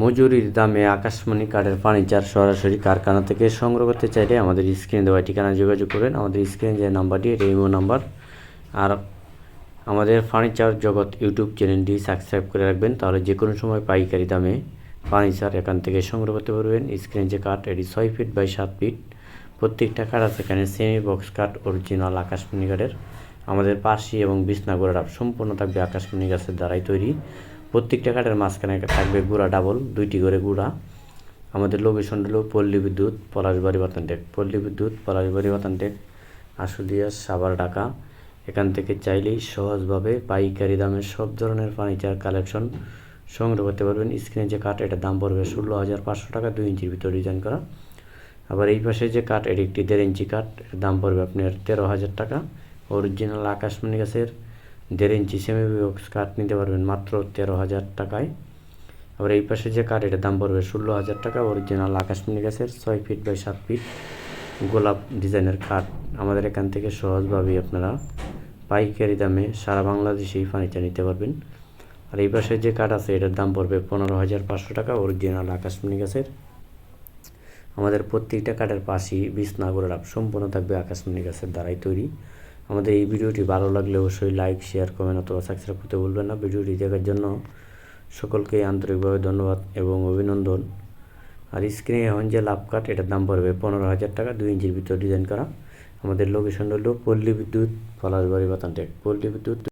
মজুরির দামে আকাশমণি কাঠের ফার্নিচার সরাসরি কারখানা থেকে সংগ্রহ করতে চাইলে আমাদের স্ক্রিনে দেওয়া ঠিকানা যোগাযোগ করবেন। আমাদের স্ক্রিনে যে নাম্বারটি, এটা ইমো নাম্বার। আর আমাদের ফার্নিচার জগৎ ইউটিউব চ্যানেলটি সাবস্ক্রাইব করে রাখবেন। তাহলে যে কোনো সময় পাইকারি দামে ফার্নিচার এখান থেকে সংগ্রহ করতে পারবেন। স্ক্রিনে যে কাঠ, এটি ছয় ফিট বাই সাত ফিট। প্রত্যেকটা কাঠ আছে এখানে, সেমি বক্স কাঠ, অরিজিনাল আকাশমণি কাঠের। আমাদের পাশি এবং বিছনা সম্পূর্ণ থাকবে আকাশমণি গাছের দ্বারাই তৈরি। প্রত্যেকটা কাঠের মাঝখানে থাকবে গুঁড়া ডাবল দুইটি করে গুঁড়া। আমাদের লোকেশন হলো পল্লী বিদ্যুৎ, পলাশবাড়ি বাতানটেক। পল্লী বিদ্যুৎ, পলাশবাড়ি বাতানটেক, আশুলিয়া, সাভার, ঢাকা। এখান থেকে চাইলেই সহজভাবে পাইকারি দামে সব ধরনের ফার্নিচার কালেকশন সংগ্রহ করতে পারবেন। স্ক্রিনে যে কাঠ, এটার দাম পড়বে ষোলো হাজার পাঁচশো টাকা, দুই ইঞ্চির ভিতরে ডিজাইন করা। আবার এই পাশে যে কাঠ, এটি একটি দেড় ইঞ্চি কাঠ, এর দাম পড়বে আপনার তেরো হাজার টাকা। অরিজিনাল আকাশমণি গাছের দেড় ইঞ্চি সেমি বক্স কাঠ নিতে পারবেন মাত্র তেরো হাজার টাকায়। আবার এই পাশে যে কাঠ এটার দাম পড়বে ষোলো হাজার টাকা। অরিজিনাল আকাশমণি গাছের ছয় ফিট বাই সাত ফিট গোলাপ ডিজাইনের কাঠ আমাদের এখান থেকে সহজভাবেই আপনারা পাইকারি দামে সারা বাংলাদেশেই ফার্নিচার নিতে পারবেন। আর এই পাশে যে কাঠ আছে, এটার দাম পড়বে পনেরো হাজার পাঁচশো টাকা অরিজিনাল আকাশমণি গাছের। আমাদের প্রত্যেকটা কাঠের পাশেই বিছনা গোড়াপ সম্পূর্ণ থাকবে আকাশমণি গাছের দ্বারাই তৈরি। আমাদের এই ভিডিওটি ভালো লাগলে অবশ্যই লাইক শেয়ার কমেন্ট অথবা সাবস্ক্রাইব করতে ভুলবেন না। ভিডিওটি দেখার জন্য সকলকে আন্তরিকভাবে ধন্যবাদ এবং অভিনন্দন। আর স্ক্রিনে এখন যে লাভ কাট এটার দাম পড়বে পনেরো হাজার টাকা, দুই ইঞ্চির ভিতরে ডিজাইন করা। আমাদের লোকেশন হলো পল্লী বিদ্যুৎ, পলাশবাড়ি, বাতানটেক। পল্লী বিদ্যুৎ